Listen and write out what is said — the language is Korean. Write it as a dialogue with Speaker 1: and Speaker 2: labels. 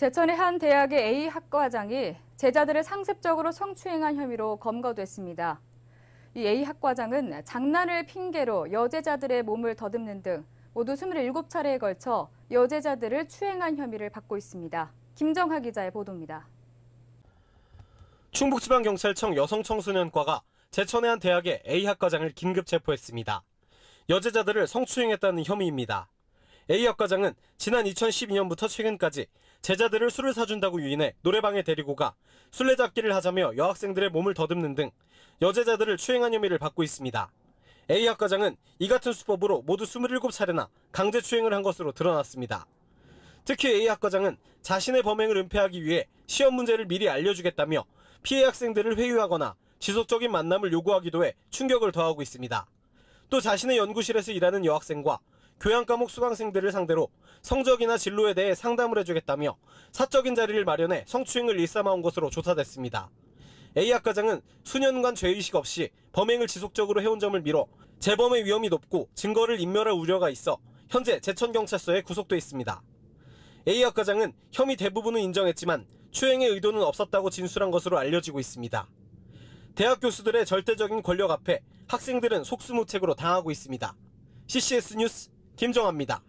Speaker 1: 제천의 한 대학의 A 학과장이 제자들을 상습적으로 성추행한 혐의로 검거됐습니다. 이 A 학과장은 장난을 핑계로 여제자들의 몸을 더듬는 등 모두 27차례에 걸쳐 여제자들을 추행한 혐의를 받고 있습니다. 김정하 기자의 보도입니다.
Speaker 2: 충북지방경찰청 여성청소년과가 제천의 한 대학의 A 학과장을 긴급 체포했습니다. 여제자들을 성추행했다는 혐의입니다. A 학과장은 지난 2012년부터 최근까지 제자들을 술을 사준다고 유인해 노래방에 데리고 가 술래잡기를 하자며 여학생들의 몸을 더듬는 등 여제자들을 추행한 혐의를 받고 있습니다. A 학과장은 이 같은 수법으로 모두 27차례나 강제 추행을 한 것으로 드러났습니다. 특히 A 학과장은 자신의 범행을 은폐하기 위해 시험 문제를 미리 알려주겠다며 피해 학생들을 회유하거나 지속적인 만남을 요구하기도 해 충격을 더하고 있습니다. 또 자신의 연구실에서 일하는 여학생과 교양 과목 수강생들을 상대로 성적이나 진로에 대해 상담을 해주겠다며 사적인 자리를 마련해 성추행을 일삼아온 것으로 조사됐습니다. A 학과장은 수년간 죄의식 없이 범행을 지속적으로 해온 점을 미뤄 재범의 위험이 높고 증거를 인멸할 우려가 있어 현재 제천경찰서에 구속돼 있습니다. A 학과장은 혐의 대부분은 인정했지만 추행의 의도는 없었다고 진술한 것으로 알려지고 있습니다. 대학 교수들의 절대적인 권력 앞에 학생들은 속수무책으로 당하고 있습니다. CCS 뉴스 김정아입니다.